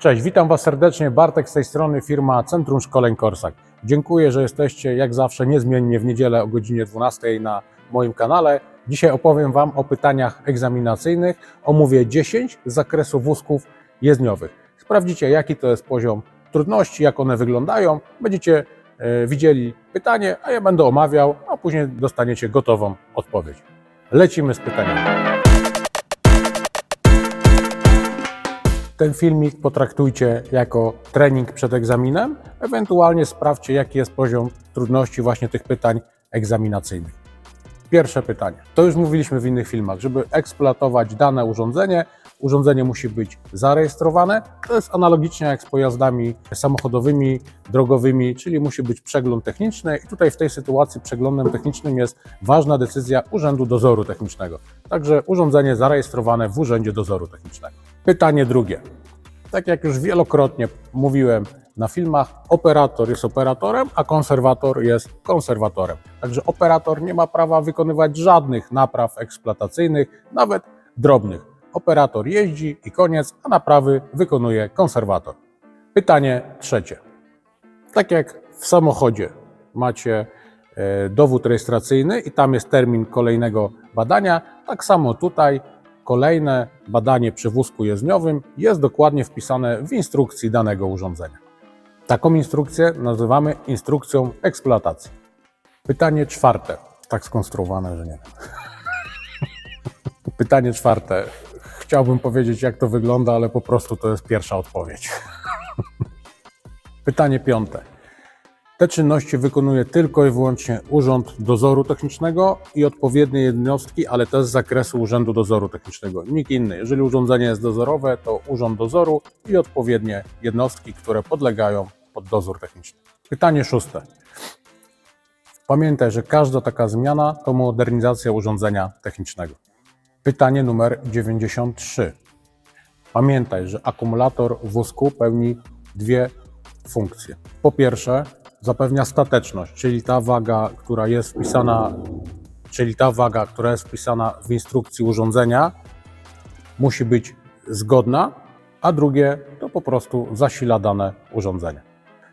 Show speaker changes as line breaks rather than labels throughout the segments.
Cześć, witam Was serdecznie. Bartek z tej strony, firma Centrum Szkoleń Korsak. Dziękuję, że jesteście jak zawsze niezmiennie w niedzielę o godzinie 12 na moim kanale. Dzisiaj opowiem Wam o pytaniach egzaminacyjnych. Omówię 10 z zakresu wózków jezdniowych. Sprawdzicie, jaki to jest poziom trudności, jak one wyglądają. Będziecie e, widzieli pytanie, a ja będę omawiał, a później dostaniecie gotową odpowiedź. Lecimy z pytaniami. Ten filmik potraktujcie jako trening przed egzaminem, ewentualnie sprawdźcie, jaki jest poziom trudności właśnie tych pytań egzaminacyjnych. Pierwsze pytanie. To już mówiliśmy w innych filmach. Żeby eksploatować dane urządzenie, urządzenie musi być zarejestrowane. To jest analogicznie jak z pojazdami samochodowymi, drogowymi, czyli musi być przegląd techniczny. I tutaj w tej sytuacji przeglądem technicznym jest ważna decyzja Urzędu Dozoru Technicznego. Także urządzenie zarejestrowane w Urzędzie Dozoru Technicznego. Pytanie drugie. Tak jak już wielokrotnie mówiłem na filmach, operator jest operatorem, a konserwator jest konserwatorem. Także operator nie ma prawa wykonywać żadnych napraw eksploatacyjnych, nawet drobnych. Operator jeździ i koniec, a naprawy wykonuje konserwator. Pytanie trzecie. Tak jak w samochodzie macie e, dowód rejestracyjny i tam jest termin kolejnego badania, tak samo tutaj kolejne badanie przy wózku jezdniowym jest dokładnie wpisane w instrukcji danego urządzenia. Taką instrukcję nazywamy instrukcją eksploatacji. Pytanie czwarte, tak skonstruowane, że nie wiem. Pytanie czwarte. Chciałbym powiedzieć, jak to wygląda, ale po prostu to jest pierwsza odpowiedź. Pytanie piąte. Te czynności wykonuje tylko i wyłącznie Urząd Dozoru Technicznego i odpowiednie jednostki, ale też z zakresu Urzędu Dozoru Technicznego. Nikt inny. Jeżeli urządzenie jest dozorowe, to Urząd Dozoru i odpowiednie jednostki, które podlegają pod dozór techniczny. Pytanie szóste. Pamiętaj, że każda taka zmiana to modernizacja urządzenia technicznego. Pytanie numer 93. Pamiętaj, że akumulator w wózku pełni dwie funkcje. Po pierwsze, zapewnia stateczność, czyli ta waga, która jest wpisana, czyli ta waga, która jest wpisana w instrukcji urządzenia, musi być zgodna, a drugie to po prostu zasila dane urządzenia.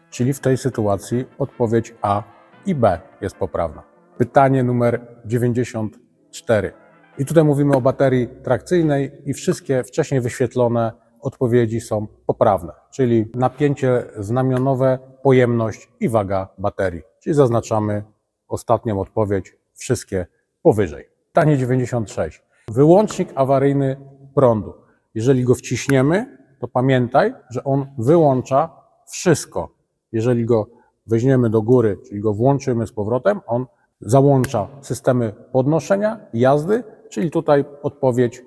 Czyli w tej sytuacji odpowiedź A i B jest poprawna. Pytanie numer 94. I tutaj mówimy o baterii trakcyjnej i wszystkie wcześniej wyświetlone odpowiedzi są poprawne, czyli napięcie znamionowe, pojemność i waga baterii. Czyli zaznaczamy ostatnią odpowiedź, wszystkie powyżej. Pytanie 96. Wyłącznik awaryjny prądu. Jeżeli go wciśniemy, to pamiętaj, że on wyłącza wszystko. Jeżeli go weźmiemy do góry, czyli go włączymy z powrotem, on załącza systemy podnoszenia, jazdy, czyli tutaj odpowiedź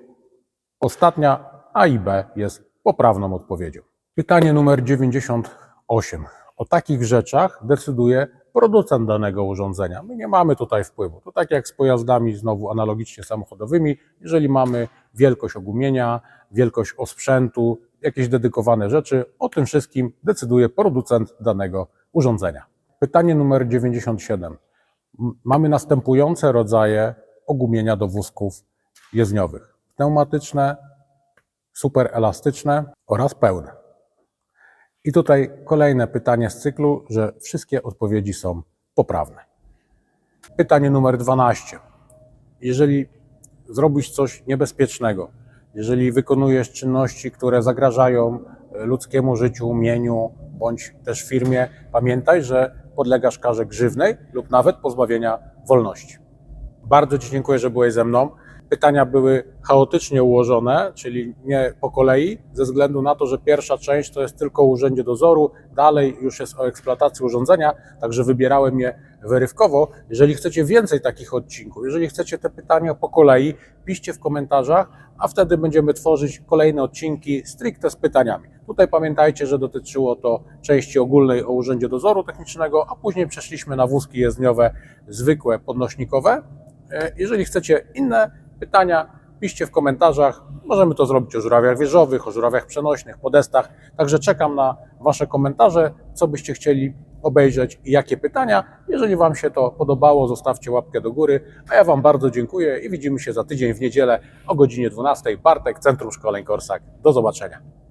ostatnia A i B jest poprawną odpowiedzią. Pytanie numer 98. O takich rzeczach decyduje producent danego urządzenia. My nie mamy tutaj wpływu. To tak jak z pojazdami znowu analogicznie samochodowymi, jeżeli mamy wielkość ogumienia, wielkość osprzętu, jakieś dedykowane rzeczy, o tym wszystkim decyduje producent danego urządzenia. Pytanie numer 97. M- Mamy następujące rodzaje ogumienia do wózków jezdniowych. Pneumatyczne, superelastyczne oraz pełne. I tutaj kolejne pytanie z cyklu, że wszystkie odpowiedzi są poprawne. Pytanie numer 12. Jeżeli zrobisz coś niebezpiecznego, jeżeli wykonujesz czynności, które zagrażają ludzkiemu życiu, mieniu bądź też firmie, pamiętaj, że podlegasz karze grzywnej lub nawet pozbawienia wolności. Bardzo Ci dziękuję, że byłeś ze mną. Pytania były chaotycznie ułożone, czyli nie po kolei, ze względu na to, że pierwsza część to jest tylko o urzędzie dozoru, dalej już jest o eksploatacji urządzenia, także wybierałem je wyrywkowo. Jeżeli chcecie więcej takich odcinków, jeżeli chcecie te pytania po kolei, piszcie w komentarzach, a wtedy będziemy tworzyć kolejne odcinki stricte z pytaniami. Tutaj pamiętajcie, że dotyczyło to części ogólnej o Urzędzie Dozoru Technicznego, a później przeszliśmy na wózki jezdniowe zwykłe, podnośnikowe. E, Jeżeli chcecie inne pytania, piszcie w komentarzach. Możemy to zrobić o żurawiach wieżowych, o żurawiach przenośnych, podestach. Także czekam na Wasze komentarze, co byście chcieli obejrzeć i jakie pytania. Jeżeli Wam się to podobało, zostawcie łapkę do góry. A ja Wam bardzo dziękuję i widzimy się za tydzień w niedzielę o godzinie 12. Bartek, Centrum Szkoleń Korsak. Do zobaczenia.